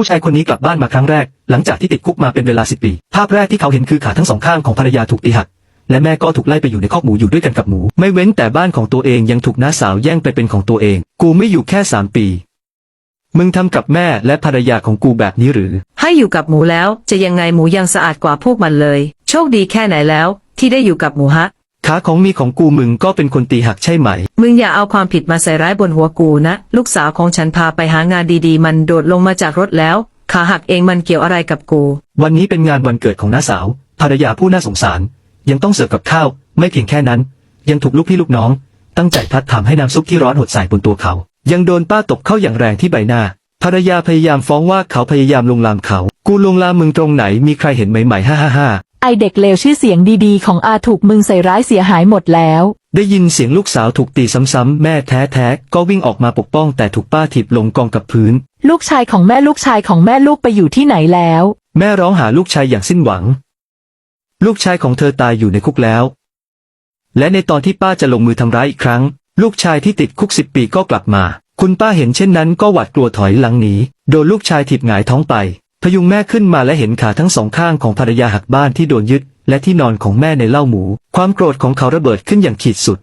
ผู้ชายคนนี้กลับบ้านมาครั้งแรก หลังจากที่ติดคุกมาเป็นเวลาสิบปี ภาพแรกที่เขาเห็นคือขาทั้งสองข้างของภรรยาถูกตีหัก และแม่ก็ถูกไล่ไปอยู่ในคอกหมูอยู่ด้วยกันกับหมู ไม่เว้นแต่บ้านของตัวเองยังถูกน้าสาวแย่งไปเป็นของตัวเอง กูไม่อยู่แค่สามปี มึงทำกับแม่และภรรยาของกูแบบนี้หรือ ให้อยู่กับหมูแล้วจะยังไงหมูยังสะอาดกว่าพวกมันเลย โชคดีแค่ไหนแล้ว ที่ได้อยู่กับหมูฮะ ขาของมีของกูมึงก็เป็นคนตีหักใช่ไหม มึงอย่าเอาความผิดมาใส่ร้ายบนหัวกูนะ ลูกสาวของฉันพาไปหางานดีๆ มันโดดลงมาจากรถแล้ว ขาหักเองมันเกี่ยวอะไรกับกู วันนี้เป็นงานวันเกิดของน้าสาว ภรรยาผู้น่าสงสาร ยังต้องเสิร์ฟกับข้าว ไม่เพียงแค่นั้น ยังถูกลูกพี่ลูกน้อง ตั้งใจพัดทำให้น้ำซุปที่ร้อนหดใส่บนตัวเขา ยังโดนป้าตบเข้าอย่างแรงที่ใบหน้า ภรรยาพยายามฟ้องว่าเขาพยายามลวนลามเขา กูลวนลามมึงตรงไหนมีใครเห็นไหมไหมฮ่าฮ่าฮ่า ไอเด็กเลวชื่อเสียงดีๆ ของอาถูกมึงใส่ร้ายเสียหายหมดแล้ว ได้ยินเสียงลูกสาวถูกตีซ้ำๆ แม่แท้ๆ ก็วิ่งออกมาปกป้องแต่ถูกป้าถีบลงกองกับพื้น ลูกชายของแม่ลูกชายของแม่ลูกไปอยู่ที่ไหนแล้ว แม่ร้องหาลูกชายอย่างสิ้นหวัง ลูกชายของเธอตายอยู่ในคุกแล้ว และในตอนที่ป้าจะลงมือทำร้ายอีกครั้ง ลูกชายที่ติดคุกสิบปีก็กลับมา คุณป้าเห็นเช่นนั้นก็หวาดกลัวถอยหลังหนีโดนลูกชายถีบหงายท้องไป พยุงแม่ขึ้นมาและเห็นขาทั้งสองข้างของภรรยาหักบ้านที่โดนยึด และที่นอนของแม่ในเล่าหมู ความโกรธของเขาระเบิดขึ้นอย่างขีดสุด